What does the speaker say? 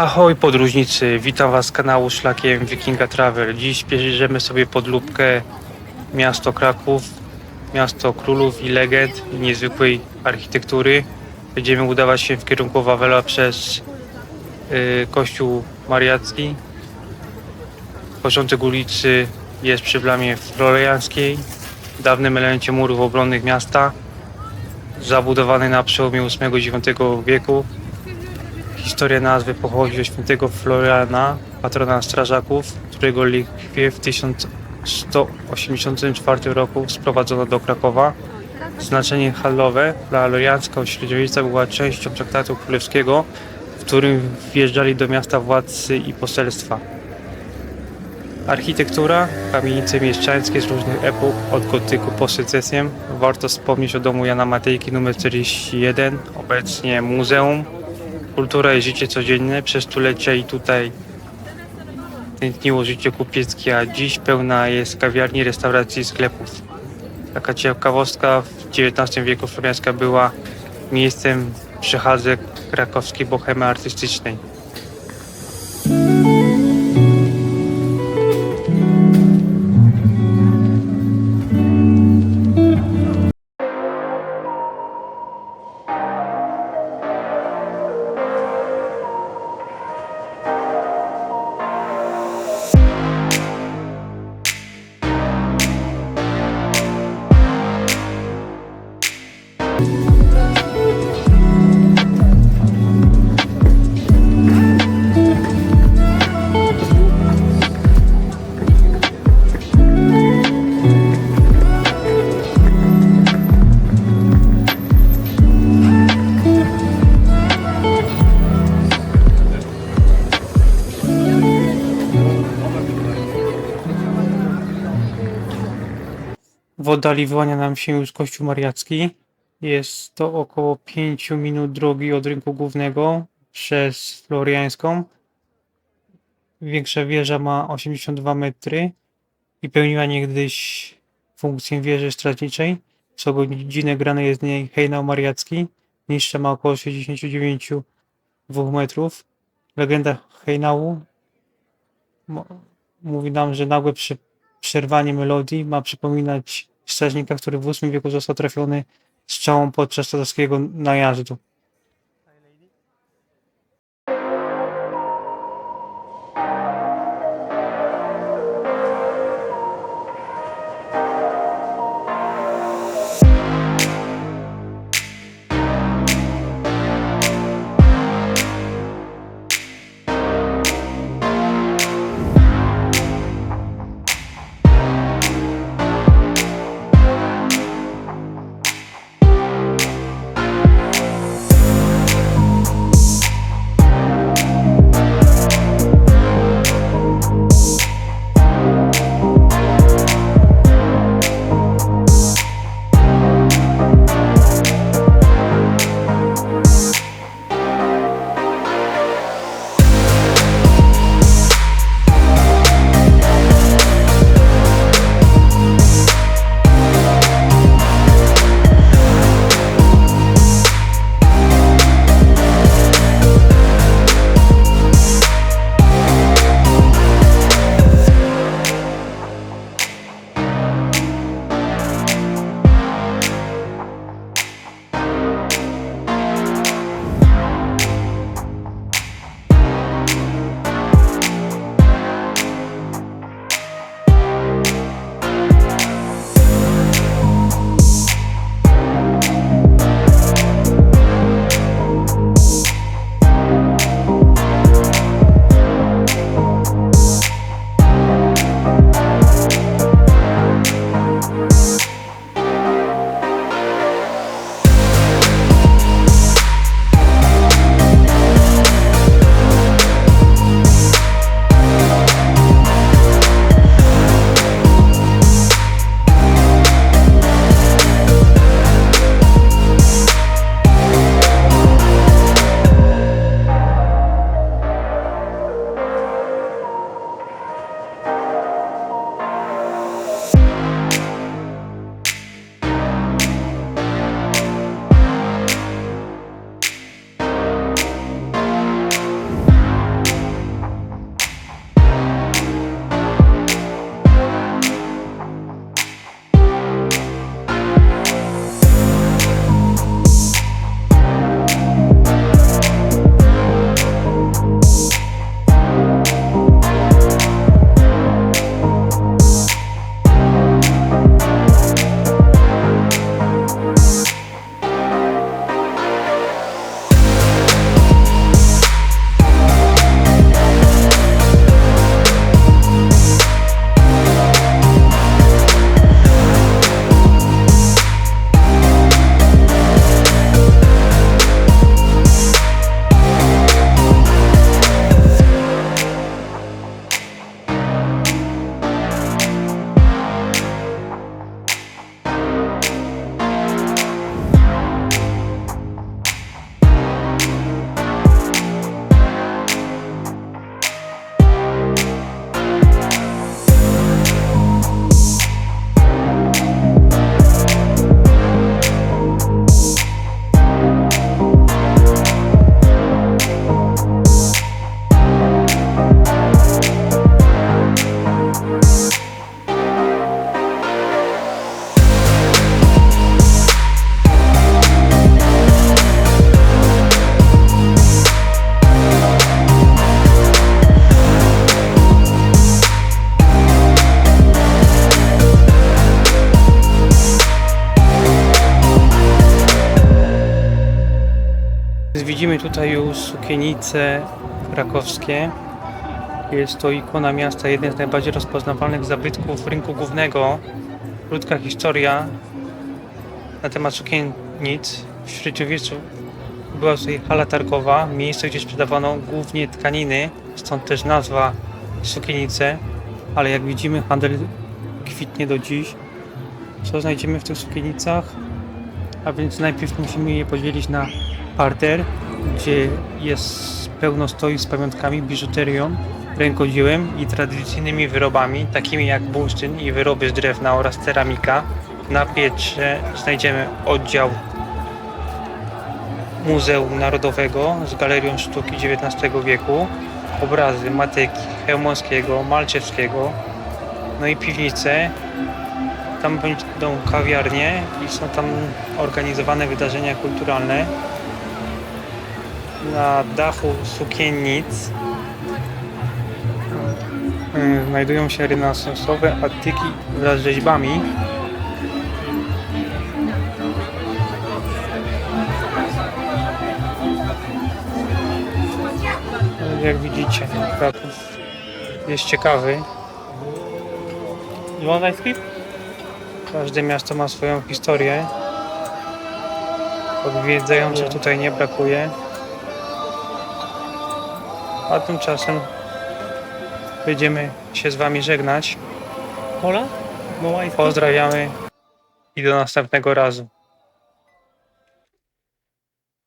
Ahoj podróżnicy, witam was z kanału Szlakiem Wikinga Travel. Dziś bierzemy sobie pod lubkę miasto Kraków, miasto królów i legend i niezwykłej architektury. Będziemy udawać się w kierunku Wawela przez y, kościół mariacki. Początek ulicy jest przy bramie floreanckiej, dawnym elemencie murów obronnych miasta, zabudowany na przełomie VIII i IX wieku. Historia nazwy pochodzi od świętego Floriana, patrona strażaków, którego likwie w 1184 roku sprowadzono do Krakowa. Znaczenie handlowe floriancka od średniowiecza była częścią traktatu królewskiego, w którym wjeżdżali do miasta władcy i poselstwa. Architektura, kamienice mieszczańskie z różnych epok, od gotyku po secesję. Warto wspomnieć o domu Jana Matejki nr 41, obecnie muzeum. Kultura i życie codzienne przez stulecia i tutaj tętniło życie kupieckie, a dziś pełna jest kawiarni, restauracji, sklepów. Taka ciekawostka, w XIX wieku Floriańska była miejscem przechadzek krakowskiej bohemy artystycznej. W oddali wyłania nam się już Kościół Mariacki. Jest to około 5 minut drogi od rynku głównego przez Floriańską. Większa wieża ma 82 metry i pełniła niegdyś funkcję wieży strażniczej. Co godzinę grany jest z niej hejnał mariacki. Niższa ma około 69,2 metrów. Legenda hejnału mówi nam, że nagłe przerwanie melodii ma przypominać strażnika, który w VIII wieku został trafiony strzałą podczas cesarskiego najazdu. Widzimy tutaj już sukienice krakowskie. Jest to ikona miasta, jeden z najbardziej rozpoznawalnych zabytków rynku głównego. Krótka historia na temat sukiennic. W średniowieczu była tutaj hala targowa, miejsce gdzie sprzedawano głównie tkaniny, stąd też nazwa sukienice. Ale jak widzimy handel kwitnie do dziś. Co znajdziemy w tych sukienicach? A więc najpierw musimy je podzielić na parter, gdzie jest pełno stoi z pamiątkami, biżuterią, rękodziełem i tradycyjnymi wyrobami, takimi jak bursztyn i wyroby z drewna oraz ceramika. Na piętrze znajdziemy oddział Muzeum Narodowego z Galerią Sztuki XIX wieku, obrazy Mateki, Chełmowskiego, Malczewskiego, no i piwnice. Tam będą kawiarnie i są tam organizowane wydarzenia kulturalne. Na dachu sukiennic y, znajdują się renesansowe antyki wraz z rzeźbami. Jak widzicie, Kraków jest ciekawy. You want ice cream? Każde miasto ma swoją historię. Odwiedzających tutaj nie brakuje. A tymczasem będziemy się z Wami żegnać. Cream? Pozdrawiamy i do następnego razu.